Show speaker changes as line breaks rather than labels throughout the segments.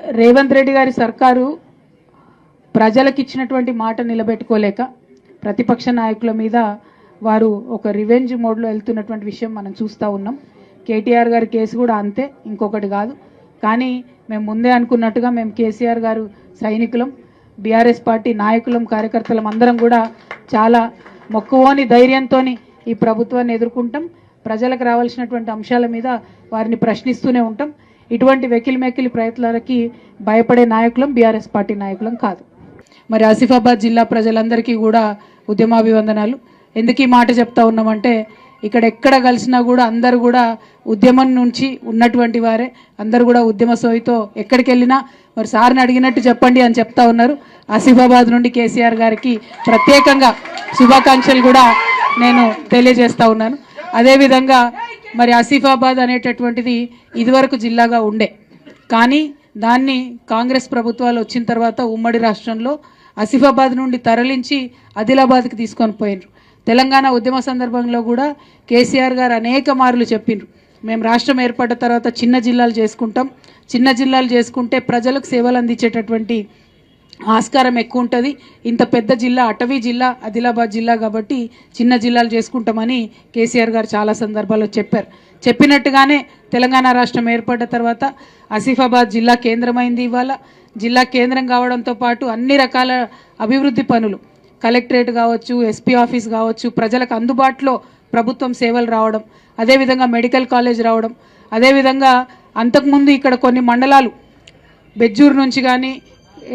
రేవంత్ రెడ్డి గారి సర్కారు ప్రజలకు ఇచ్చినటువంటి మాట నిలబెట్టుకోలేక ప్రతిపక్ష నాయకుల మీద వారు ఒక రివెంజ్ మోడ్లో వెళ్తున్నటువంటి విషయం మనం చూస్తూ ఉన్నాం. కేటీఆర్ గారి కేసు కూడా అంతే ఇంకొకటి కాదు. కానీ మేము ముందే అనుకున్నట్టుగా మేము కేసీఆర్ గారు సైనికులం బీఆర్ఎస్ పార్టీ నాయకులం కార్యకర్తలం అందరం కూడా చాలా మొక్కువోని ధైర్యంతో ఈ ప్రభుత్వాన్ని ఎదుర్కొంటాం. ప్రజలకు రావాల్సినటువంటి అంశాల మీద వారిని ప్రశ్నిస్తూనే ఉంటాం. ఇటువంటి వెకిలి మెకిలి ప్రయత్నాలకి భయపడే నాయకులం బీఆర్ఎస్ పార్టీ నాయకులం కాదు. మరి ఆసిఫాబాద్ జిల్లా ప్రజలందరికీ కూడా ఉద్యమాభివందనాలు. ఎందుకు ఈ మాట చెప్తా ఉన్నామంటే ఇక్కడ ఎక్కడ కలిసినా కూడా అందరూ కూడా ఉద్యమం నుంచి ఉన్నటువంటి వారే. అందరూ కూడా ఉద్యమ సోయితో ఎక్కడికి వెళ్ళినా మరి సార్ని అడిగినట్టు చెప్పండి అని చెప్తా ఉన్నారు. ఆసిఫాబాద్ నుండి కేసీఆర్ గారికి ప్రత్యేకంగా శుభాకాంక్షలు కూడా నేను తెలియజేస్తా ఉన్నాను. అదేవిధంగా మరి ఆసిఫాబాద్ అనేటటువంటిది ఇదివరకు జిల్లాగా ఉండే. కానీ దాన్ని కాంగ్రెస్ ప్రభుత్వాలు వచ్చిన తర్వాత ఉమ్మడి రాష్ట్రంలో ఆసిఫాబాద్ నుండి తరలించి ఆదిలాబాద్కి తీసుకొని పోయినరు తెలంగాణ ఉద్యమ సందర్భంలో కూడా కేసీఆర్ గారు అనేక మార్లు చెప్పిండ్రు మేము రాష్ట్రం ఏర్పడ్డ తర్వాత చిన్న జిల్లాలు చేసుకుంటాం. చిన్న జిల్లాలు చేసుకుంటే ప్రజలకు సేవలు అందించేటటువంటి ఆస్కారం ఎక్కువ ఉంటుంది. ఇంత పెద్ద జిల్లా అటవీ జిల్లా ఆదిలాబాద్ జిల్లా కాబట్టి చిన్న జిల్లాలు చేసుకుంటామని కేసీఆర్ గారు చాలా సందర్భాల్లో చెప్పారు. చెప్పినట్టుగానే తెలంగాణ రాష్ట్రం ఏర్పడ్డ తర్వాత ఆసిఫాబాద్ జిల్లా కేంద్రమైంది ఇవాళ. జిల్లా కేంద్రం కావడంతో పాటు అన్ని రకాల అభివృద్ధి పనులు కలెక్టరేట్ కావచ్చు ఎస్పీ ఆఫీస్ కావచ్చు ప్రజలకు అందుబాటులో ప్రభుత్వం సేవలు రావడం అదేవిధంగా మెడికల్ కాలేజ్ రావడం అదేవిధంగా అంతకుముందు ఇక్కడ కొన్ని మండలాలు బెజ్జూరు నుంచి కానీ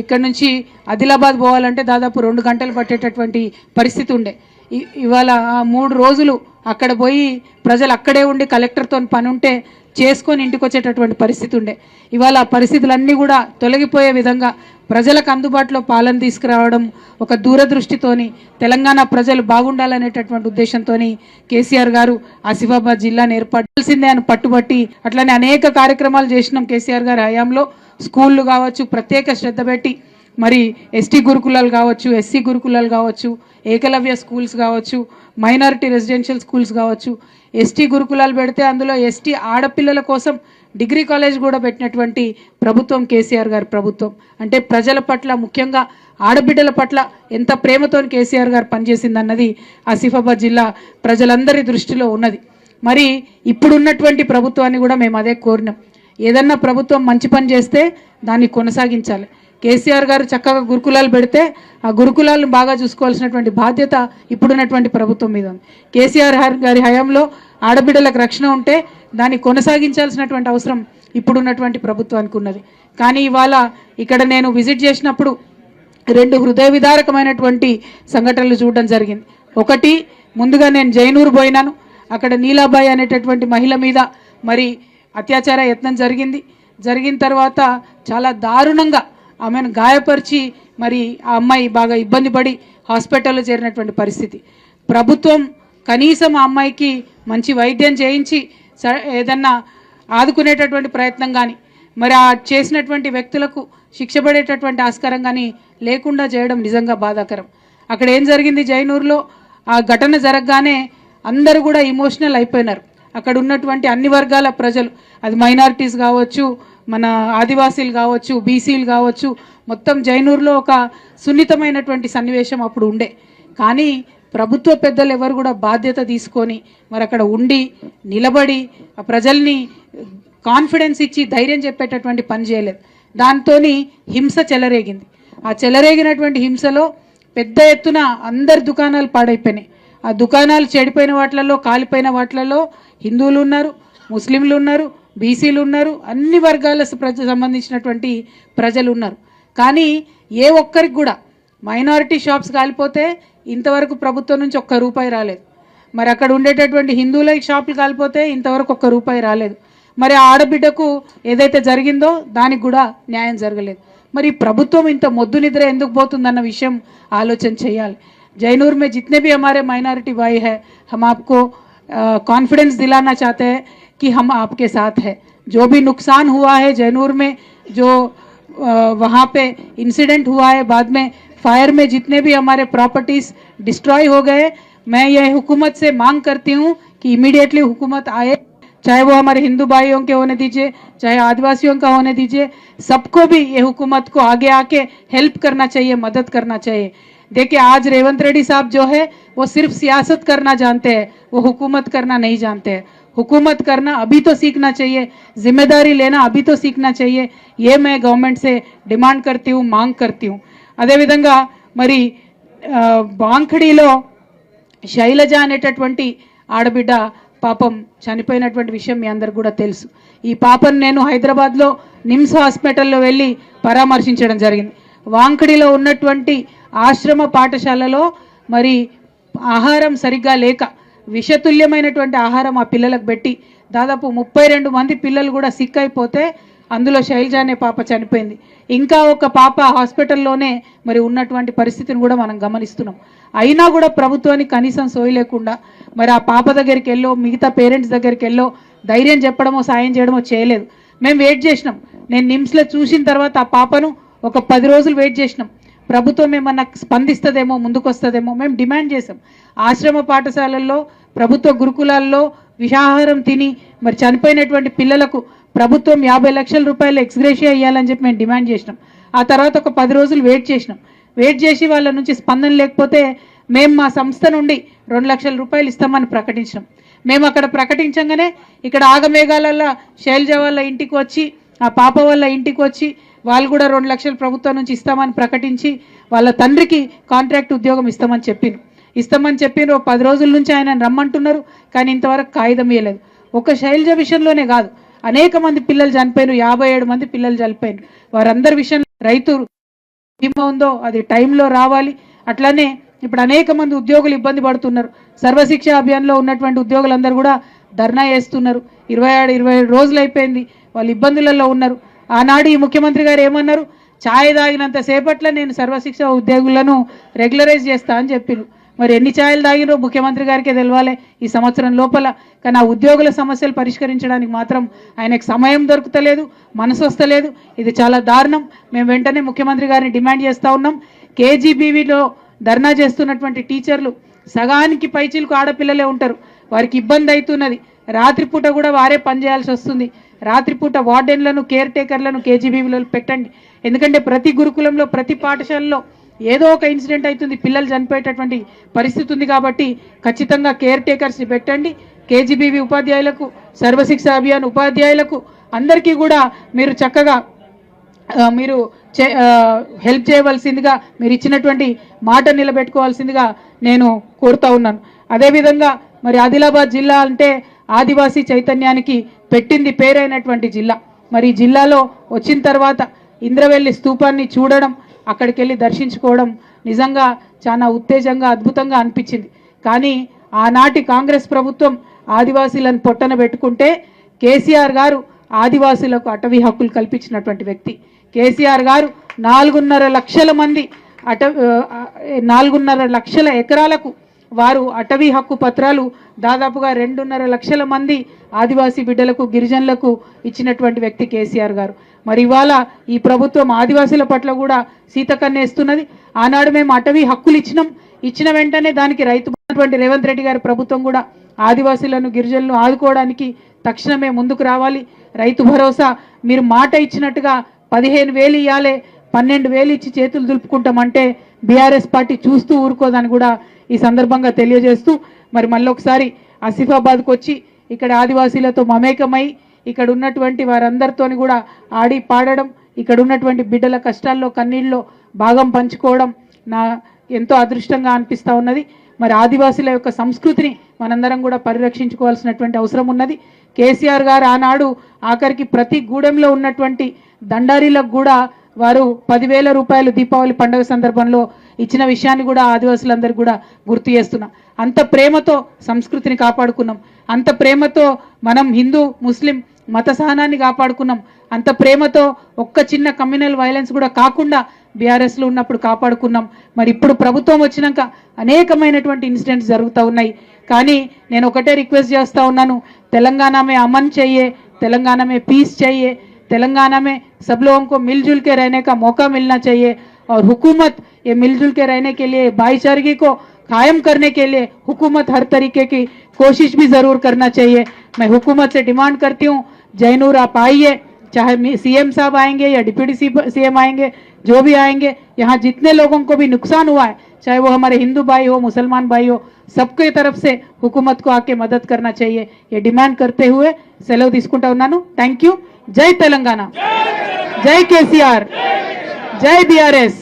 ఇక్కడ నుంచి ఆదిలాబాద్ పోవాలంటే దాదాపు రెండు గంటలు పట్టేటటువంటి పరిస్థితి ఉండే. ఇవాళ ఆ మూడు రోజులు అక్కడ పోయి ప్రజలు అక్కడే ఉండి కలెక్టర్తో పని ఉంటే చేసుకొని ఇంటికి వచ్చేటటువంటి పరిస్థితి ఉండే. ఇవాళ పరిస్థితులన్నీ కూడా తొలగిపోయే విధంగా ప్రజలకు అందుబాటులో పాలన తీసుకురావడం ఒక దూరదృష్టితోని తెలంగాణ ప్రజలు బాగుండాలనేటటువంటి ఉద్దేశంతోని కేసీఆర్ గారు ఆసిఫాబాద్ జిల్లాను ఏర్పడాల్సిందే అని పట్టుబట్టి అట్లనే అనేక కార్యక్రమాలు చేసినాం కేసీఆర్ గారి హయాంలో. స్కూళ్ళు కావచ్చు ప్రత్యేక శ్రద్ధ పెట్టి మరి ఎస్టీ గురుకులాలు కావచ్చు ఎస్సీ గురుకులాలు కావచ్చు ఏకలవ్య స్కూల్స్ కావచ్చు మైనారిటీ రెసిడెన్షియల్ స్కూల్స్ కావచ్చు. ఎస్టీ గురుకులాలు పెడితే అందులో ఎస్టీ ఆడపిల్లల కోసం డిగ్రీ కాలేజ్ కూడా పెట్టినటువంటి ప్రభుత్వం కేసీఆర్ గారి ప్రభుత్వం. అంటే ప్రజల పట్ల ముఖ్యంగా ఆడబిడ్డల పట్ల ఎంత ప్రేమతో కేసీఆర్ గారు పనిచేసిందన్నది ఆసిఫాబాద్ జిల్లా ప్రజలందరి దృష్టిలో ఉన్నది. మరి ఇప్పుడున్నటువంటి ప్రభుత్వాన్ని కూడా మేము అదే కోరినాం. ఏదన్నా ప్రభుత్వం మంచి పని చేస్తే దాన్ని కొనసాగించాలి. కేసీఆర్ గారు చక్కగా గురుకులాలు పెడితే ఆ గురుకులాలను బాగా చూసుకోవాల్సినటువంటి బాధ్యత ఇప్పుడున్నటువంటి ప్రభుత్వం మీద ఉంది. కేసీఆర్ గారి హయాంలో ఆడబిడ్డలకు రక్షణ ఉంటే దాన్ని కొనసాగించాల్సినటువంటి అవసరం ఇప్పుడున్నటువంటి ప్రభుత్వానికి ఉన్నది. కానీ ఇవాళ ఇక్కడ నేను విజిట్ చేసినప్పుడు రెండు హృదయ విదారకమైనటువంటి సంఘటనలు చూడడం జరిగింది. ఒకటి ముందుగా నేను జైనూరు పోయినాను. అక్కడ నీలాబాయి అనేటటువంటి మహిళ మీద మరి అత్యాచార యత్నం జరిగింది. జరిగిన తర్వాత చాలా దారుణంగా ఆమెను గాయపరిచి మరి ఆ అమ్మాయి బాగా ఇబ్బంది పడి హాస్పిటల్లో చేరినటువంటి పరిస్థితి. ప్రభుత్వం కనీసం ఆ అమ్మాయికి మంచి వైద్యం చేయించి ఏదన్నా ఆదుకునేటటువంటి ప్రయత్నం కానీ మరి ఆ చేసినటువంటి వ్యక్తులకు శిక్ష పడేటటువంటి ఆస్కారం కానీ లేకుండా చేయడం నిజంగా బాధాకరం. అక్కడ ఏం జరిగింది జైనూరులో ఆ ఘటన జరగగానే అందరూ కూడా ఇమోషనల్ అయిపోయినారు. అక్కడ ఉన్నటువంటి అన్ని వర్గాల ప్రజలు అది మైనారిటీస్ కావచ్చు మన ఆదివాసీలు కావచ్చు బీసీలు కావచ్చు మొత్తం జైనూరులో ఒక సున్నితమైనటువంటి సన్నివేశం అప్పుడు ఉండే. కానీ ప్రభుత్వ పెద్దలు ఎవరు కూడా బాధ్యత తీసుకొని మరి అక్కడ ఉండి నిలబడి ఆ ప్రజల్ని కాన్ఫిడెన్స్ ఇచ్చి ధైర్యం చెప్పేటటువంటి పని చేయలేదు. దాంతో హింస చెలరేగింది. ఆ చెలరేగినటువంటి హింసలో పెద్ద ఎత్తున అందరి దుకాణాలు పాడైపోయినాయి. ఆ దుకాణాలు చెడిపోయిన వాటిలలో కాలిపోయిన వాటిలలో హిందువులు ఉన్నారు ముస్లింలు ఉన్నారు బీసీలు ఉన్నారు అన్ని వర్గాల ప్రజ సంబంధించినటువంటి ప్రజలు ఉన్నారు కానీ ఏ ఒక్కరికి కూడా మైనారిటీ షాప్స్ కాలిపోతే ఇంతవరకు ప్రభుత్వం నుంచి ఒక్క రూపాయి రాలేదు మరి అక్కడ ఉండేటటువంటి హిందువుల షాపులు కాలిపోతే ఇంతవరకు ఒక్క రూపాయి రాలేదు మరి ఆ ఆడబిడ్డకు ఏదైతే జరిగిందో దానికి కూడా న్యాయం జరగలేదు మరి ఈ ప్రభుత్వం ఇంత మొద్దు నిద్ర ఎందుకు పోతుందన్న విషయం ఆలోచన చేయాలి जैनूर में जितने भी हमारे माइनॉरिटी भाई है हम आपको कॉन्फिडेंस दिलाना चाहते हैं कि हम आपके साथ हैं। जो भी नुकसान हुआ है जैनूर में, जो वहाँ पे इंसिडेंट हुआ है बाद में फायर में जितने भी हमारे प्रॉपर्टीज़ डिस्ट्रॉय हो गए, मैं यह हुकूमत से मांग करती हूँ कि इमीडिएटली हुकूमत आए। चाहे वो हमारे हिंदू भाइयों के होने दीजिए, चाहे आदिवासियों का होने दीजिए, सबको भी ये हुकूमत को आगे आके हेल्प करना चाहिए, मदद करना चाहिए। देखिए, आज रेवंत रेड्डी साहब जो है, वो सिर्फ़ सियासत करना जानते हैं, वो हुकूमत करना नहीं जानते हैं। हुकूमत करना अभी तो सीखना चाहिए जिम्मेदारी लेना अभी तो सीखना चाहिए ये मैं गवर्नमेंट से डिमांड करती हूँ मांग करती हूँ అదేవిధంగా మరి ఆ, బాంఖడిలో శైలజ అనేటటువంటి ఆడబిడ్డ పాపం చనిపోయినటువంటి విషయం మీ అందరికి కూడా తెలుసు ఈ పాపను నేను హైదరాబాద్లో నిమ్స్ హాస్పిటల్లో వెళ్ళి పరామర్శించడం జరిగింది వాంకడిలో ఉన్నటువంటి ఆశ్రమ పాఠశాలలో మరి ఆహారం సరిగ్గా లేక విషతుల్యమైనటువంటి ఆహారం ఆ పిల్లలకు పెట్టి దాదాపు ముప్పై రెండు మంది పిల్లలు కూడా సిక్ అయిపోతే అందులో శైలజ అనే పాప చనిపోయింది. ఇంకా ఒక పాప హాస్పిటల్లోనే మరి ఉన్నటువంటి పరిస్థితిని కూడా మనం గమనిస్తున్నాం. అయినా కూడా ప్రభుత్వానికి కనీసం సోయి లేకుండా మరి ఆ పాప దగ్గరికి వెళ్ళో మిగతా పేరెంట్స్ దగ్గరికి వెళ్ళో ధైర్యం చెప్పడమో సాయం చేయడమో చేయలేదు. మేము వెయిట్ చేసినాం. నేను నిమ్స్లో చూసిన తర్వాత ఆ పాపను ఒక పది రోజులు వెయిట్ చేసినాం. ప్రభుత్వం ఏమన్నా స్పందిస్తుందేమో ముందుకొస్తుందేమో మేము డిమాండ్ చేసాం ఆశ్రమ పాఠశాలల్లో ప్రభుత్వ గురుకులాల్లో విషాహారం తిని మరి చనిపోయినటువంటి పిల్లలకు ప్రభుత్వం యాభై లక్షల రూపాయలు ఎక్స్గ్రేషియా ఇవ్వాలని చెప్పి మేము డిమాండ్ చేసినాం. ఆ తర్వాత ఒక పది రోజులు వెయిట్ చేసినాం. వెయిట్ చేసి వాళ్ళ నుంచి స్పందన లేకపోతే మేము మా సంస్థ నుండి రెండు లక్షల రూపాయలు ఇస్తామని ప్రకటించినాం. మేము అక్కడ ప్రకటించగానే ఇక్కడ ఆగమేఘాలలో శైలజ వాళ్ళ ఇంటికి వచ్చి ఆ పాప వాళ్ళ ఇంటికి వచ్చి వాళ్ళు కూడా రెండు లక్షలు ప్రభుత్వం నుంచి ఇస్తామని ప్రకటించి వాళ్ళ తండ్రికి కాంట్రాక్ట్ ఉద్యోగం ఇస్తామని చెప్పిండ్రు ఇస్తామని చెప్పిన ఓ పది రోజుల నుంచి ఆయన రమ్మంటున్నారు కానీ ఇంతవరకు కాగితం ఇవ్వలేదు ఒక శైలజ విషయంలోనే కాదు. అనేక మంది పిల్లలు చనిపోయారు యాభై ఏడు మంది పిల్లలు చనిపోయారు వారందరి విషయంలో రైతు బీమా ఉందో అది టైంలో రావాలి. అట్లానే ఇప్పుడు అనేక మంది ఉద్యోగులు ఇబ్బంది పడుతున్నారు. సర్వశిక్ష అభియాన్లో ఉన్నటువంటి ఉద్యోగులందరూ కూడా ధర్నా చేస్తున్నారు. ఇరవై ఏడు ఇరవై ఏడు రోజులు అయిపోయింది. వాళ్ళు ఇబ్బందులలో ఉన్నారు. ఆనాడు ఈ ముఖ్యమంత్రి గారు ఏమన్నారు? ఛాయ్ తాగినంత సేపట్లో నేను సర్వశిక్ష ఉద్యోగులను రెగ్యులరైజ్ చేస్తా అని చెప్పిరు మరి ఎన్ని ఛాయలు తాగినో ముఖ్యమంత్రి గారికే తెలవాలి ఈ సంవత్సరం లోపల. కానీ ఆ ఉద్యోగుల సమస్యలు పరిష్కరించడానికి మాత్రం ఆయనకు సమయం దొరుకుతలేదు మనసు వస్తలేదు. ఇది చాలా దారుణం. మేము వెంటనే ముఖ్యమంత్రి గారిని డిమాండ్ చేస్తూ ఉన్నాం. కేజీబీవీలో ధర్నా చేస్తున్నటువంటి టీచర్లు సగానికి పైచీలకు ఆడపిల్లలే ఉంటారు. వారికి ఇబ్బంది అవుతున్నది. రాత్రిపూట కూడా వారే పనిచేయాల్సి వస్తుంది. రాత్రిపూట వార్డెన్లను కేర్ టేకర్లను కేజీబీవీలో పెట్టండి. ఎందుకంటే ప్రతి గురుకులంలో ప్రతి పాఠశాలలో ఏదో ఒక ఇన్సిడెంట్ అవుతుంది పిల్లలు చనిపోయేటటువంటి పరిస్థితి ఉంది కాబట్టి ఖచ్చితంగా కేర్ టేకర్స్ని పెట్టండి. కేజీబీవీ ఉపాధ్యాయులకు సర్వశిక్ష అభియాన్ ఉపాధ్యాయులకు అందరికీ కూడా మీరు చక్కగా మీరు చే- హెల్ప్ చేయవలసిందిగా మీరు ఇచ్చినటువంటి మాట నిలబెట్టుకోవాల్సిందిగా నేను కోరుతా ఉన్నాను. అదేవిధంగా మరి ఆదిలాబాద్ జిల్లా అంటే ఆదివాసీ చైతన్యానికి పెట్టింది పేరైనటువంటి జిల్లా. మరి జిల్లాలో వచ్చిన తర్వాత ఇంద్రవెల్లి స్తూపాన్ని చూడడం అక్కడికి వెళ్ళి దర్శించుకోవడం నిజంగా చాలా ఉత్తేజంగా అద్భుతంగా అనిపించింది. కానీ ఆనాటి కాంగ్రెస్ ప్రభుత్వం ఆదివాసీలను పొట్టన పెట్టుకుంటే కేసీఆర్ గారు ఆదివాసీలకు అటవీ హక్కులు కల్పించినటువంటి వ్యక్తి. కేసీఆర్ గారు నాలుగున్నర లక్షల మంది అట నాలుగున్నర లక్షల ఎకరాలకు వారు అటవీ హక్కు పత్రాలు దాదాపుగా రెండున్నర లక్షల మంది ఆదివాసీ బిడ్డలకు గిరిజనులకు ఇచ్చినటువంటి వ్యక్తి కేసీఆర్ గారు. మరి ఇవాళ ఈ ప్రభుత్వం ఆదివాసీల పట్ల కూడా సీతకన్నేస్తున్నది ఆనాడు మేము అటవీ హక్కులు ఇచ్చినాం. ఇచ్చిన వెంటనే దానికి రైతు రేవంత్ రెడ్డి గారి ప్రభుత్వం కూడా ఆదివాసీలను గిరిజనులను ఆదుకోవడానికి తక్షణమే ముందుకు రావాలి. రైతు భరోసా మీరు మాట ఇచ్చినట్టుగా పదిహేను వేలు ఇవ్వాలి పన్నెండు వేలు ఇచ్చి చేతులు దులుపుకుంటామంటే బీఆర్ఎస్ పార్టీ చూస్తూ ఊరుకోదని కూడా ఈ సందర్భంగా తెలియజేస్తూ మరి మళ్ళీ ఒకసారి ఆసిఫాబాద్కు వచ్చి ఇక్కడ ఆదివాసీలతో మమేకమై ఇక్కడ ఉన్నటువంటి వారందరితోని కూడా ఆడి పాడడం ఇక్కడ ఉన్నటువంటి బిడ్డల కష్టాల్లో కన్నీళ్ళలో భాగం పంచుకోవడం నా ఎంతో అదృష్టంగా అనిపిస్తూ ఉన్నది. మరి ఆదివాసీల యొక్క సంస్కృతిని మనందరం కూడా పరిరక్షించుకోవాల్సినటువంటి అవసరం ఉన్నది. కేసీఆర్ గారు ఆనాడు ఆఖరికి ప్రతి గూడెంలో ఉన్నటువంటి దండారీలకు కూడా వారు పదివేల రూపాయలు దీపావళి పండుగ సందర్భంలో ఇచ్చిన విషయాన్ని కూడా ఆదివాసులందరికీ కూడా గుర్తు చేస్తున్నా. అంత ప్రేమతో సంస్కృతిని కాపాడుకున్నాం. అంత ప్రేమతో మనం హిందూ ముస్లిం మత సహనాన్ని కాపాడుకున్నాం. అంత ప్రేమతో ఒక్క చిన్న కమ్యూనల్ వైలెన్స్ కూడా కాకుండా బీఆర్ఎస్లో ఉన్నప్పుడు కాపాడుకున్నాం. మరి ఇప్పుడు ప్రభుత్వం వచ్చినాక అనేకమైనటువంటి ఇన్సిడెంట్స్ జరుగుతూ ఉన్నాయి. కానీ నేను ఒకటే రిక్వెస్ట్ చేస్తూ ఉన్నాను. తెలంగాణ మే అమన్ చెయ్యే తెలంగాణ మే పీస్ చెయ్యే तेलंगाना में सब लोगों को मिलजुल के रहने का मौका मिलना चाहिए और हुकूमत ये मिलजुल के रहने के लिए भाईचारगी को कायम करने के लिए हुकूमत हर तरीके की कोशिश भी ज़रूर करना चाहिए। मैं हुकूमत से डिमांड करती हूँ जैनूर आप आइए, चाहे सीएम साहब आएँगे या डिप्यूटी सी सीएम आएँगे, जो भी आएँगे, यहाँ जितने लोगों को भी नुकसान हुआ है चाहे वो हमारे हिंदू भाई हो मुसलमान भाई हो सबके तरफ से हुकूमत को आके मदद करना चाहिए ये डिमांड करते हुए సెలవు తీసుకుంటా ఉన్నాను థ్యాంక్ యూ జై తెలంగాణ జై కేసీఆర్ జై బీఆర్ఎస్